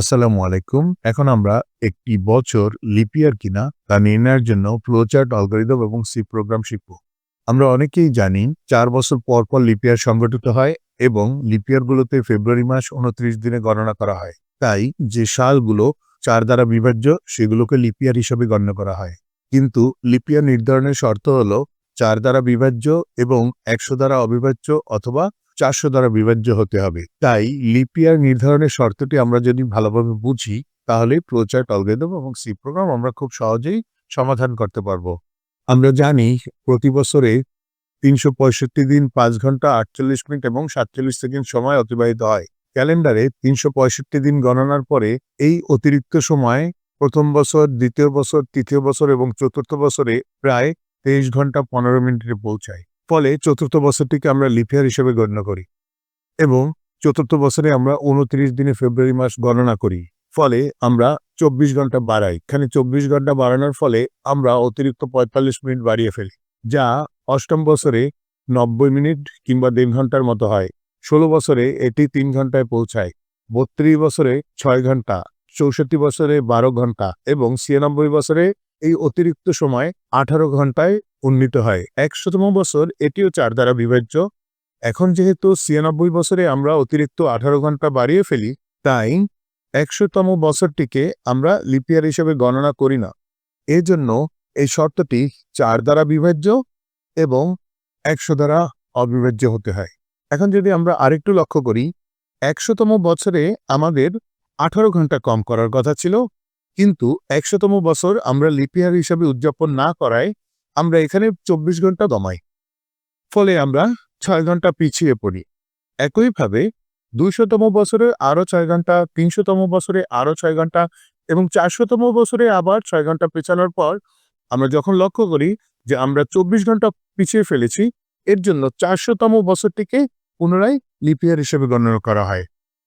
আসসালামু আলাইকুম। এখন আমরা একটি বছর লিপিয়ার কিনা তা নির্ণয়ের জন্য ফ্লোচার্ট অ্যালগরিদম এবং সি প্রোগ্রাম শিখব। আমরা অনেকেই জানি চার বছর পর পর লিপিয়ার সংগঠিত হয় এবং লিপিয়ারগুলোতে ফেব্রুয়ারি মাস উনত্রিশ দিনে গণনা করা হয়। তাই যে সালগুলো চার দ্বারা বিভাজ্য, সেগুলোকে লিপিয়ার হিসেবে গণ্য করা হয়। কিন্তু লিপিয়ার নির্ধারণের শর্ত হলো চার দ্বারা বিভাজ্য এবং একশো দ্বারা অবিভাজ্য অথবা চারশো দ্বারা বিভাজ্য হতে হবে। তাই লিপিয়ার নির্ধারণের শর্তটি আমরা যদি ভালোভাবে বুঝি, তাহলে ফ্লোচার্ট অ্যালগরিদম এবং সি প্রোগ্রাম আমরা খুব সহজেই সমাধান করতে পারব। আমরা জানি প্রতি বছরে তিনশো পঁয়ষট্টি দিন পাঁচ ঘণ্টা আটচল্লিশ মিনিট এবং সাতচল্লিশ সেকেন্ড সময় অতিবাহিত হয়। ক্যালেন্ডারে তিনশো পঁয়ষট্টি দিন গণনার পরে এই অতিরিক্ত সময় প্রথম বছর, দ্বিতীয় বছর, তৃতীয় বছর এবং চতুর্থ বছরে প্রায় তেইশ ঘণ্টা পনেরো মিনিটে পৌঁছায়। ফলে চতুর্থ বছরটিকে আমরা লিপিয়ার হিসেবে গণ্য করি এবং চতুর্থ বছরে আমরা উনত্রিশ দিনে ফেব্রুয়ারি মাস গণনা করি। ফলে আমরা চব্বিশ ঘণ্টা বাড়াই। এখানে চব্বিশ ঘণ্টা বাড়ানোর ফলে আমরা অতিরিক্ত পঁয়তাল্লিশ মিনিট বাড়িয়ে ফেলি, যা অষ্টম বছরে নব্বই মিনিট কিংবা দেড় ঘণ্টার মতো হয়। ষোলো বছরে এটি তিন ঘন্টায় পৌঁছায়। বত্রিশ বছরে ছয় ঘণ্টা। চৌষট্টি বছরে বারো ঘণ্টা এবং ছিয়ানব্বই বছরে এই অতিরিক্ত সময় আঠারো ঘন্টায় উন্নীত হয়। একশোতম বছর, এটিও চার দ্বারা বিভাজ্য। এখন যেহেতু ছিয়ানব্বই বছরে আমরা অতিরিক্ত আঠারো ঘণ্টা বাড়িয়ে ফেলি, তাই একশোতম বছরটিকে আমরা লিপিয়ার হিসেবে গণনা করি না। এজন্য এই শর্তটি চার দ্বারা বিভাজ্য এবং একশো দ্বারা অবিভাজ্য হতে হয়। এখন যদি আমরা আরেকটু লক্ষ্য করি, একশোতম বছরে আমাদের আঠারো ঘণ্টা কম করার কথা ছিল কিন্তু একশোতম বছর আমরা লিপিয়ার হিসাবে উদযাপন না করায় আমরা এখানে চব্বিশ ঘণ্টা দমাই। ফলে আমরা ছয় ঘণ্টা পিছিয়ে পড়ি। একইভাবে দুইশতম বছরে আরও ছয় ঘণ্টা, তিনশোতম বছরে আরও ছয় ঘণ্টা এবং চারশোতম বছরে আবার ছয় ঘণ্টা পেছানোর পর আমরা যখন লক্ষ্য করি যে আমরা চব্বিশ ঘণ্টা পিছিয়ে ফেলেছি, এর জন্য চারশোতম বছরটিকে পুনরায় লিপিয়ার হিসেবে গণ্য করা হয়।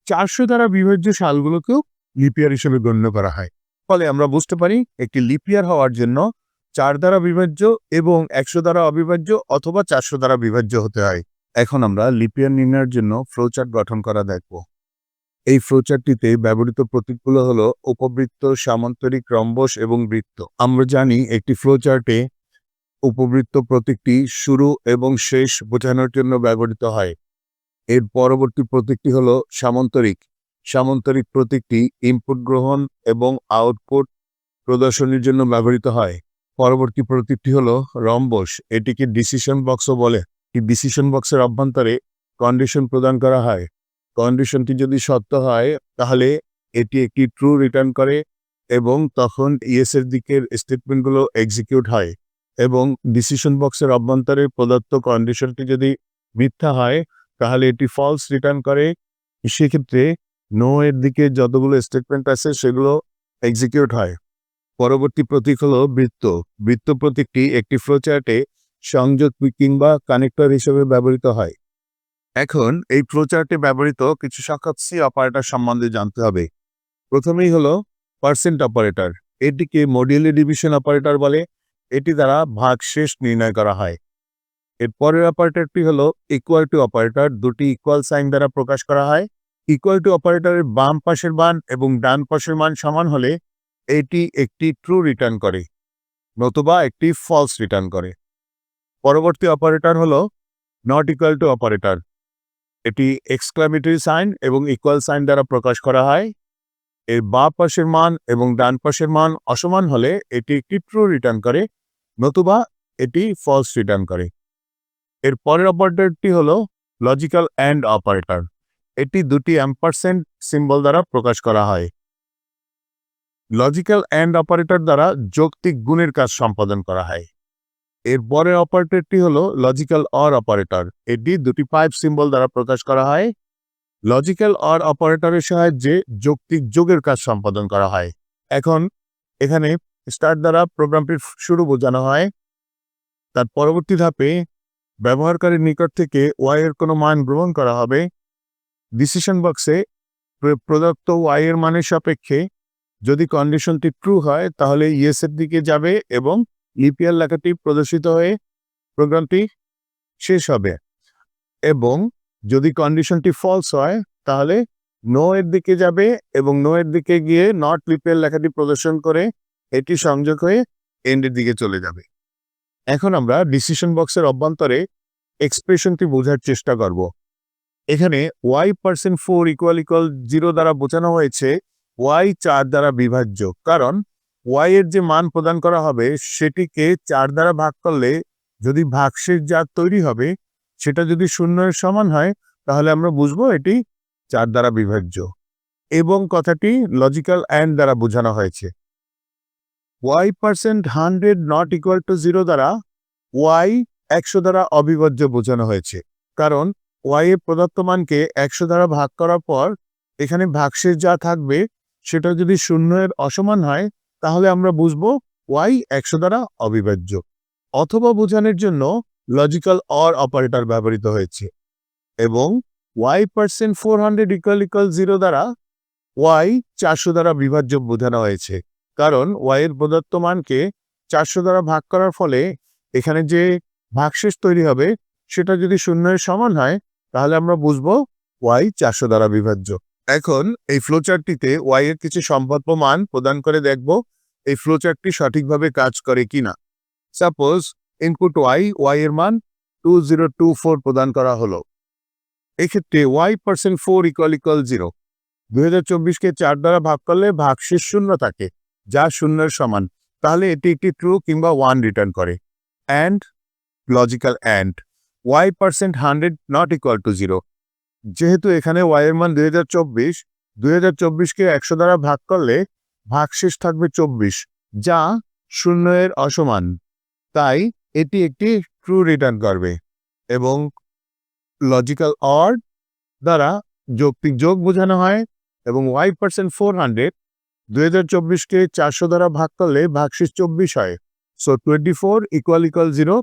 চারশো দ্বারা বিভাজ্য সালগুলোকেও লিপিয়ার হিসেবে গণ্য করা হয়। ফলে আমরা বুঝতে পারি একটি লিপিয়ার হওয়ার জন্য চার দ্বারা বিভাজ্য এবং একশো দ্বারা অবিভাজ্য অথবা চারশো দ্বারা বিভাজ্য হতে হয়। এখন আমরা লিপিয়ার নির্ণয়ের জন্য ফ্লোচার্ট গঠন করা দেখব। এই ফ্লোচার্টটিতে ব্যবহৃত প্রতীকগুলো হলো উপবৃত্ত, সামান্তরিক, রম্বস এবং বৃত্ত। আমরা জানি একটি ফ্লোচার্টে উপবৃত্ত প্রতীকটি শুরু এবং শেষ বোঝানোর জন্য ব্যবহৃত হয়। এর পরবর্তী প্রতীকটি হলো সামান্তরিক। সামান্তরিক প্রতীকটি ইনপুট গ্রহণ এবং আউটপুট প্রদর্শনীর জন্য ব্যবহৃত হয়। পরবর্তী প্রতীকটি হলো রম্বস। এটিকে ডিসিশন বক্সও বলে। এই ডিসিশন বক্সের অভ্যন্তরে কন্ডিশন প্রদান করা হয়। কন্ডিশনটি যদি সত্য হয়, তাহলে এটি একটি ট্রু রিটার্ন করে এবং তখন ইয়েস এর দিকের স্টেটমেন্টগুলো এক্সিকিউট হয় এবং ডিসিশন বক্সের অভ্যন্তরে প্রদত্ত কন্ডিশনটি যদি মিথ্যা হয়, তাহলে এটি ফলস রিটার্ন করে। সেক্ষেত্রে নো এর দিকে যতগুলো স্টেটমেন্ট আছে, সেগুলো এক্সিকিউট হয়। পরবর্তী প্রতীক হলো বৃত্ত। বৃত্ত প্রতীকটি একটি ফ্লোচার্টে সংযোগ কিংবা কানেক্টর হিসেবে ব্যবহৃত হয়। এখন এই ফ্লোচার্টে ব্যবহৃত কিছু সংখ্যক সি অপারেটর সম্বন্ধে জানতে হবে। প্রথমেই হলো পার্সেন্ট অপারেটর এটিকে মডিউলি ডিভিশন অপারেটর বলে। এটি দ্বারা ভাগ শেষ নির্ণয় করা হয়। এর পরের অপারেটরটি হলো ইকুয়াল টু অপারেটর দুটি ইকুয়াল সাইন দ্বারা প্রকাশ করা হয়। ইকুয়াল টু অপারেটরের বাম পাশের মান এবং ডান পাশের মান সমান হলে এটি একটি ট্রু রিটার্ন করে নতুবা একটি ফলস রিটার্ন করে। পরবর্তী অপারেটর হল নট ইকুয়াল টু অপারেটর এটি এক্সক্লামেটরি সাইন এবং ইকুয়াল সাইন দ্বারা প্রকাশ করা হয়। এর বাঁ পাশের মান এবং ডান পাশের মান অসমান হলে এটি একটি ট্রু রিটার্ন করে নতুবা এটি ফলস রিটার্ন করে। এর পরের অপারেটরটি হল লজিক্যাল অ্যান্ড অপারেটর এটি দুটি অ্যাম্পারসেন্ট সিম্বল দ্বারা প্রকাশ করা হয়। লজিক্যাল অ্যান্ড অপারেটর দ্বারা যৌক্তিক গুণের কাজ সম্পাদন করা হয়। এর পরের অপারেটরটি হল লজিক্যাল অর অপারেটর এটি দুটি পাইপ সিম্বল দ্বারা প্রকাশ করা হয়। লজিক্যাল অর অপারেটরের সাহায্যে যৌক্তিক যোগের কাজ সম্পাদন করা হয়। এখন, এখানে স্টার্ট দ্বারা প্রোগ্রামটির শুরু বোঝানো হয়। তার পরবর্তী ধাপে ব্যবহারকারীর নিকট থেকে ওয়াই এর কোনো মান গ্রহণ করা হবে। ডিসিশন বক্সে প্রদত্ত ওয়াই এর মানের সাপেক্ষে যদি কন্ডিশনটি ট্রু হয়, তাহলে ইয়েস এর দিকে যাবে এবং লিপিয়ার লেখাটি প্রদর্শিত হয়ে প্রোগ্রামটি শেষ হবে। এবং যদি কন্ডিশনটি ফলস হয়, তাহলে নো এর দিকে যাবে এবং নো এর দিকে গিয়ে নট লিপের লেখাটি প্রদর্শন করে এটি সংযোগ হয়ে এন্ডের দিকে চলে যাবে। এখন আমরা ডিসিশন বক্সের অভ্যন্তরে এক্সপ্রেশনটি বোঝার চেষ্টা করব। এখানে Y percent four equal equal zero দ্বারা বোঝানো হয়েছে ওয়াই চার দ্বারা বিভাজ্য। কারণ ওয়াই এর যে মান প্রদান করা হবে, সেটিকে চার দ্বারা ভাগ করলে যদি ভাগশেষ যা তৈরি হবে, সেটা যদি শূন্যের সমান হয়, তাহলে আমরা বুঝব এটি চার দ্বারা বিভাজ্য। এবং কথাটি লজিক্যাল অ্যান্ড দ্বারা বোঝানো হয়েছে। Y percent hundred not equal to zero দ্বারা ওয়াই একশো দ্বারা অবিভাজ্য বোঝানো হয়েছে। কারণ ওয়াই এর প্রদত্ত মানকে একশো দ্বারা ভাগ করার পর এখানে ভাগশেষ যা থাকবে সেটা যদি শূন্যের অসমান হয়, তাহলে আমরা বুঝব ওয়াই একশো দ্বারা অবিভাজ্য। অথবা বোঝানোর জন্য লজিক্যাল অর অপারেটর ব্যবহৃত হয়েছে এবং Y percent four hundred equal equal zero দ্বারা ওয়াই চারশো দ্বারা বিভাজ্য বোঝানো হয়েছে। কারণ ওয়াই এর প্রদত্ত মানকে চারশো দ্বারা ভাগ করার ফলে এখানে যে ভাগশেষ তৈরি হবে, সেটা যদি শূন্যের সমান হয় তাহলে আমরা বুঝব ওয়াই চারশো দ্বারা বিভাজ্য। এখন এই ফ্লোচার্টটিতে ওয়াই এর কিছু সম্ভাব্য মান প্রদান করে দেখব এই ফ্লোচার্টটি সঠিকভাবে কাজ করে কিনা। সাপোজ ইনপুট ওয়াই ওয়াই এর মান টু জিরো টু ফোর প্রদান করা হলো। এক্ষেত্রে Y percent four equal equal zero দুই হাজার চব্বিশকে চার দ্বারা ভাগ করলে ভাগ ভাগশেষ শূন্য থাকে, যা শূন্যের সমান। তাহলে এটি একটি ট্রু কিংবা ওয়ান রিটার্ন করে। And logical and Y percent hundred not equal to zero যেহেতু এখানে ওয়াই এর মান দুই হাজার চব্বিশ, দুই হাজার চব্বিশকে একশো দ্বারা ভাগ করলে ভাগশেষ থাকবে চব্বিশ, যা শূন্য এর অসমান। তাই এটি একটি ট্রু রিটার্ন করবে এবং লজিক্যাল অর্ড দ্বারা যৌক্তিক যোগ বোঝানো হয় এবং ওয়াই পার্সেন্ট ফোর হান্ড্রেড দুই হাজার চব্বিশকে চারশো দ্বারা ভাগ করলে ভাগশেষ চব্বিশ হয়। So twenty four equal equal zero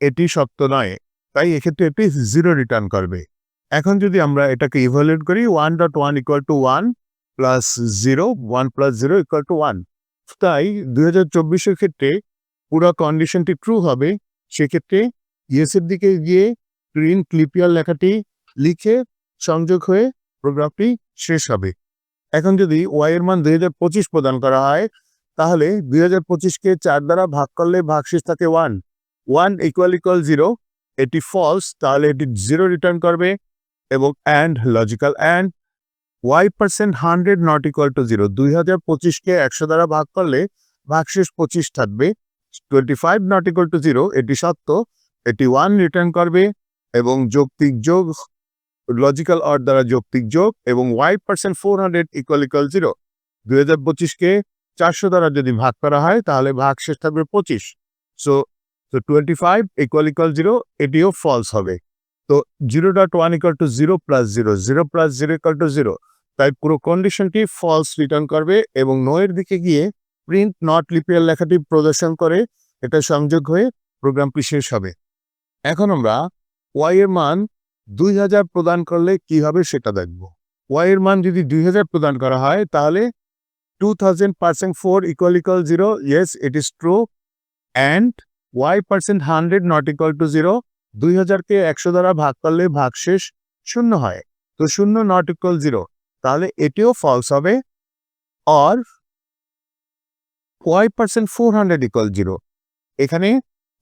এটি সত্য নয়। তাই এক্ষেত্রে এটি জিরো রিটার্ন করবে। এখন যদি আমরা এটাকে ইভালুয়েট করি one dot one equal to one plus zero one plus zero equal to one তাই দুই হাজার চব্বিশের ক্ষেত্রে পুরো কন্ডিশনটি ট্রু হবে, সেক্ষেত্রে ইয়েসের দিকে গিয়ে গ্রিন ক্লিপিয়ার লেখাটি লিখে সংযোগ হয়ে প্রোগ্রামটি শেষ হবে। এখন যদি ওয়াই এর মান দুই হাজার পঁচিশ প্রদান করা হয়, তাহলে দুই হাজার পঁচিশকে চার দ্বারা ভাগ করলে ভাগশেষ থাকে one one equal equal zero এটি ফলস তাহলে এটি জিরো রিটার্ন করবে এবং and logical and Y percent hundred not equal to zero দুই হাজার পঁচিশকে একশো দ্বারা ভাগ করলে ভাগশেষ পঁচিশ থাকবে। Twenty five not equal to zero এটি সত্য। এটি ওয়ান রিটার্ন করবে এবং যৌক্তিক যোগ লজিক্যাল অর দ্বারা যৌক্তিক যোগ এবং Y percent four hundred equal equal zero দুই হাজার পঁচিশকে চারশো দ্বারা যদি ভাগ করা হয়, তাহলে ভাগ শেষ থাকবে পঁচিশ। সো তো twenty five equal equal zero এটিও ফলস হবে। তো zero dot one equal to zero plus zero zero plus zero equal to zero তাই পুরো কন্ডিশনটি ফলস রিটার্ন করবে এবং নোয়ের দিকে গিয়ে প্রিন্ট নট লিপিয়ার লেখাটি প্রদর্শন করে, এটা সংযোগ হয়ে প্রোগ্রামটি শেষ হবে। এখন আমরা ওয়াই এর মান দুই হাজার প্রদান করলে কি হবে সেটা দেখব। ওয়াই এর মান যদি দুই হাজার প্রদান করা হয়, তাহলে two thousand percent four equal equal zero yes it is true and Y percent hundred not equal to zero দুই হাজারকে একশো দ্বারা ভাগ করলে ভাগশেষ শূন্য হয়। তো শূন্য নট ইকুয়াল জিরো তাহলে এটিও ফলস হবে। Or Y percent four hundred equal zero এখানে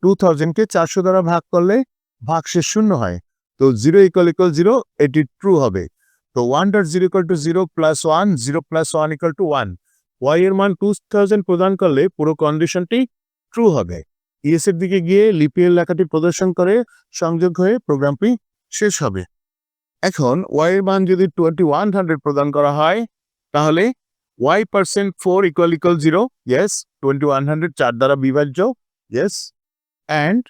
টু থাউজেন্ডকে চারশো দ্বারা ভাগ করলে ভাগশেষ শূন্য হয়। তো জিরো ইকুয়াল ইকুয়াল জিরো এটি ট্রু হবে। তো one dot zero equal to zero plus one zero plus one equal to one Y এর মান টু থাউজেন্ড প্রদান করলে পুরো কন্ডিশনটি ট্রু হবে। ইএস এর দিকে গিয়ে লিপিএল লেখাটি প্রদর্শন করে সংযোগ হয়ে প্রোগ্রামটি শেষ হবে। এখন ওয়াই এর মান যদি টোয়েন্টি ওয়ান হান্ড্রেড প্রদান করা হয়, তাহলে Y percent four equal equal zero yes twenty one hundred চার দ্বারা বিভাজ্য yes and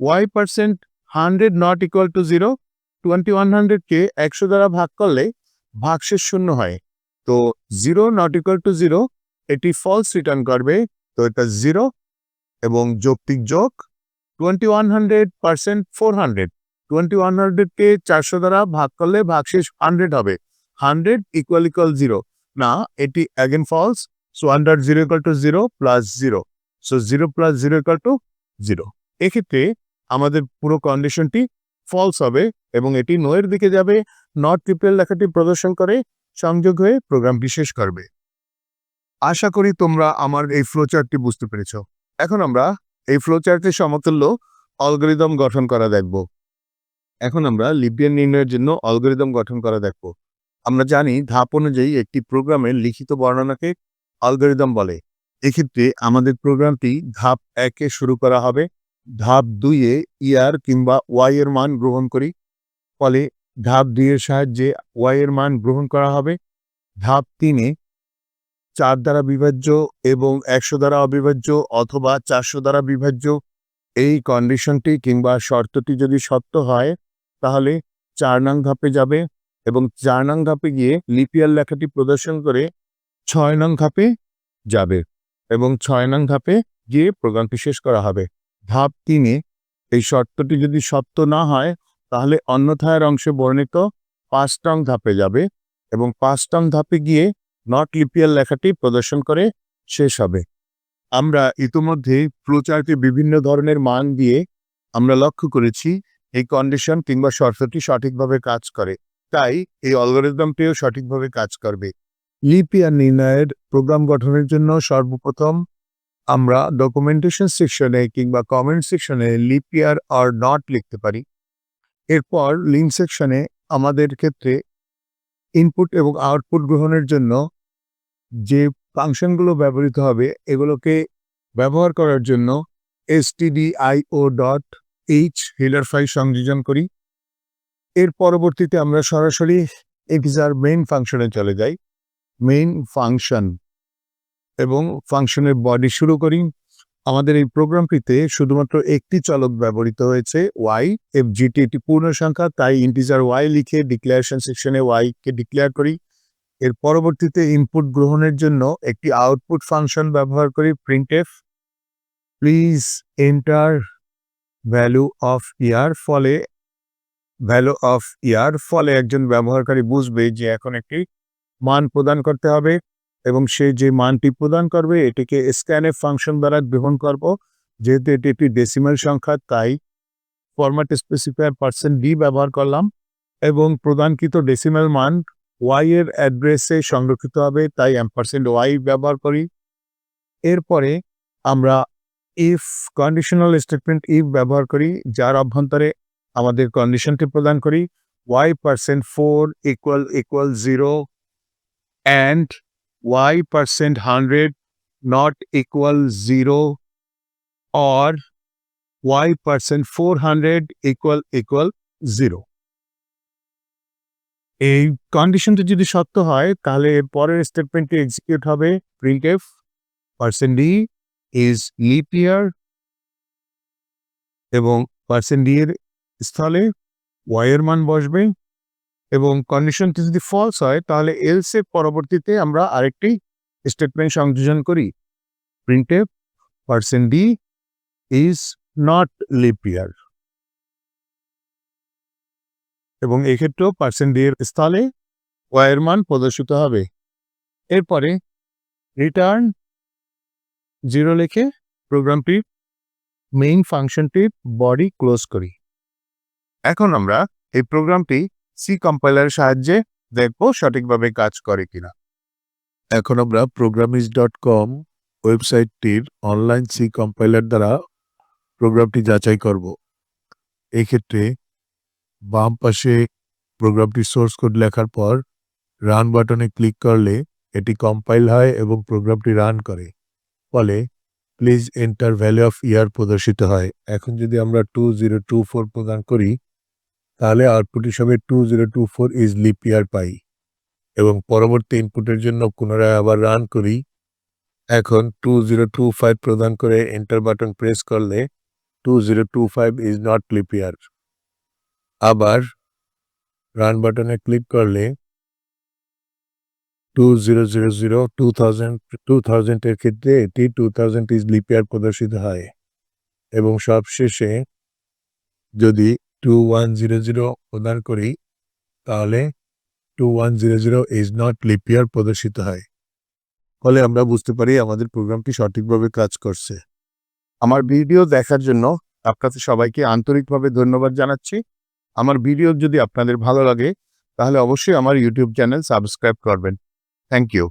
Y percent hundred not equal to zero twenty one হান্ড্রেডকে একশো দ্বারা ভাগ করলে ভাগশেষ শূন্য হয়। তো zero not equal to zero এটি ফলস রিটার্ন করবে। তো এটা জিরো এবং যৌক্তিক যোগ twenty one hundred percent four hundred twenty one হান্ড্রেডকে চারশো দ্বারা ভাগ করলে ভাগশেষ হান্ড্রেড হবে। হান্ড্রেড ইকুয়াল ইকুয়াল জিরো না, এটি again false so hundred zero equal to zero plus zero so zero plus zero equal to zero এক্ষেত্রে আমাদের পুরো কন্ডিশনটি ফলস হবে এবং এটি নোয়ের দিকে যাবে নট ট্রিপল লেখাটি প্রদর্শন করে, সংযোগ হয়ে প্রোগ্রামটি শেষ করবে। আশা করি তোমরা আমার এই ফ্লোচার্টটি বুঝতে পেরেছ। এখন আমরা এই ফ্লোচার্টের সমতুল্য অলগরিদম গঠন করা দেখব। এখন আমরা লিপিয়ার নির্ণয়ের জন্য অলগরিদম গঠন করা দেখব। আমরা জানি ধাপ অনুযায়ী একটি প্রোগ্রামের লিখিত বর্ণনাকে অলগরিদম বলে। এক্ষেত্রে আমাদের প্রোগ্রামটি ধাপ একে শুরু করা হবে। ধাপ দুইয়ে ইয়ার কিংবা ওয়াই এর মান গ্রহণ করি। ফলে ধাপ দুইয়ের সাহায্যে ওয়াই এর মান গ্রহণ করা হবে। ধাপ তিনে চার দ্বারা বিভাজ্য এবং একশো দ্বারা অবিভাজ্য অথবা চারশো দ্বারা বিভাজ্য, এই কন্ডিশনটি কিংবা শর্তটি যদি সত্য হয়, তাহলে চার নং ধাপে যাবে এবং চার নং ধাপে গিয়ে লিপিয়ার লেখাটি প্রদর্শন করে ছয় নং ধাপে যাবে এবং ছয় নং ধাপে গিয়ে প্রোগ্রামটি শেষ করা হবে। ধাপ তিনে, এই শর্তটি যদি সত্য না হয়, তাহলে অন্যথায়ের অংশে বর্ণিত পাঁচ নং ধাপে যাবে এবং পাঁচ নং ধাপে গিয়ে নট লিপিয়ার লেখাটি প্রদর্শন করে শেষ হবে। আমরা ইতিমধ্যে ফ্লোচার্টে বিভিন্ন ধরনের মান দিয়ে আমরা লক্ষ্য করেছি, এই কন্ডিশন কিংবা শর্তটি সঠিকভাবে কাজ করে। তাই এই অলগরিদমটিও সঠিকভাবে কাজ করবে। লিপিয়ার নির্ণয়ের প্রোগ্রাম গঠনের জন্য সর্বপ্রথম আমরা ডকুমেন্টেশন সেকশনে কিংবা কমেন্ট সেকশনে লিপিয়ার আর নট লিখতে পারি। এরপর লিঙ্ক সেকশনে আমাদের ক্ষেত্রে ইনপুট এবং আউটপুট গ্রহণের জন্য যে ফাংশনগুলো ব্যবহৃত হবে, এগুলোকে ব্যবহার করার জন্য stdio dot H header file সংযোজন করি। এর পরবর্তীতে আমরা সরাসরি এক্সার মেইন ফাংশনে চলে যাই। মেইন ফাংশন এবং ফাংশনের বডি শুরু করি। আমাদের এই প্রোগ্রামটিতে শুধুমাত্র একটি চলক ব্যবহৃত হয়েছে ওয়াই এফ জিটি একটি পূর্ণ সংখ্যা তাই ইন্টিজার ওয়াই লিখে ডিক্লারেশন সেকশনে ওয়াই কে ডিক্লেয়ার করি। এর পরবর্তীতে ইনপুট গ্রহণের জন্য একটি আউটপুট ফাংশন ব্যবহার করি printf please enter value of year ফলে ভ্যালু অফ ইয়ার ফলে একজন ব্যবহারকারী বুঝবে যে এখন একটি মান প্রদান করতে হবে এবং সে যে মানটি প্রদান করবে এটিকে স্ক্যানএফ ফাংশন দ্বারা গ্রহণ করব। যেহেতু এটি একটি ডেসিমাল সংখ্যা, তাই ফরম্যাট স্পেসিফায়ার পার্সেন্ট ডি ব্যবহার করলাম এবং প্রদানকৃত ডেসিমাল মান ওয়াই এর অ্যাড্রেসে সংরক্ষিত হবে, তাই অ্যাম্পারসেন্ট ওয়াই ব্যবহার করি। এরপরে আমরা ইফ কন্ডিশনাল স্টেটমেন্ট ইফ ব্যবহার করি, যার অভ্যন্তরে আমাদের কন্ডিশনটি প্রদান করি। Y percent four equal equal zero and Y percent hundred not equal zero or Y percent four hundred equal equal zero এই কন্ডিশনটি যদি সত্য হয়, তাহলে পরের স্টেটমেন্টটি এক্সিকিউট হবে। Printf percent D is leap year এবং পার্সেন্ট ডি এর স্থলে ওয়াই এর মান বসবে এবং কন্ডিশনটি যদি ফলস হয়, তাহলে এলস পরবর্তীতে আমরা আরেকটি স্টেটমেন্ট সংযোজন করি। Printf percent D is not leap year এবং এক্ষেত্রেও পার্সেন্ট ডি এর স্থলে ওয়াইয়ের মান প্রদর্শিত হবে। এরপরে রিটার্ন জিরো লিখে প্রোগ্রামটি মেইন ফাংশনটির বডি ক্লোজ করি। এখন আমরা এই প্রোগ্রামটি সি কম্পাইলারের সাহায্যে দেখব সঠিকভাবে কাজ করে কিনা। এখন আমরা প্রোগ্রামিজ ডট কম ওয়েবসাইটটির অনলাইন সি কম্পাইলার দ্বারা প্রোগ্রামটি যাচাই করব। এক্ষেত্রে বাম পাশে প্রোগ্রামটি সোর্স কোড লেখার পর রান বাটনে ক্লিক করলে এটি কম্পাইল হয় এবং প্রোগ্রামটি রান করে। ফলে please enter value of year প্রদর্শিত হয়। এখন যদি আমরা টু জিরো টু ফোর প্রদান করি, তাহলে আউটপুট হিসাবে two zero two four is leap year পাই এবং পরবর্তী ইনপুটের জন্য পুনরায় আবার রান করি। এখন টু জিরো টু ফাইভ প্রদান করে এন্টার বাটন প্রেস করলে two zero two five is not leap year আবার রান বাটনে ক্লিক করলে two zero zero zero two thousand two থাউজেন্ডের ক্ষেত্রে এটি টু থাউজেন্ড ইজ লিপিয়ার প্রদর্শিত হয়। এবং সবশেষে যদি টু ওয়ান জিরো জিরো প্রদান করি, তাহলে two one zero zero is not leap year প্রদর্শিত হয়। ফলে আমরা বুঝতে পারি আমাদের প্রোগ্রামটি সঠিকভাবে কাজ করছে। আমার ভিডিও দেখার জন্য আপনাদের সবাইকে আন্তরিকভাবে ধন্যবাদ জানাচ্ছি। আমার ভিডিও যদি আপনাদের ভালো লাগে, তাহলে অবশ্যই আমার ইউটিউব চ্যানেল সাবস্ক্রাইব করবেন। Thank you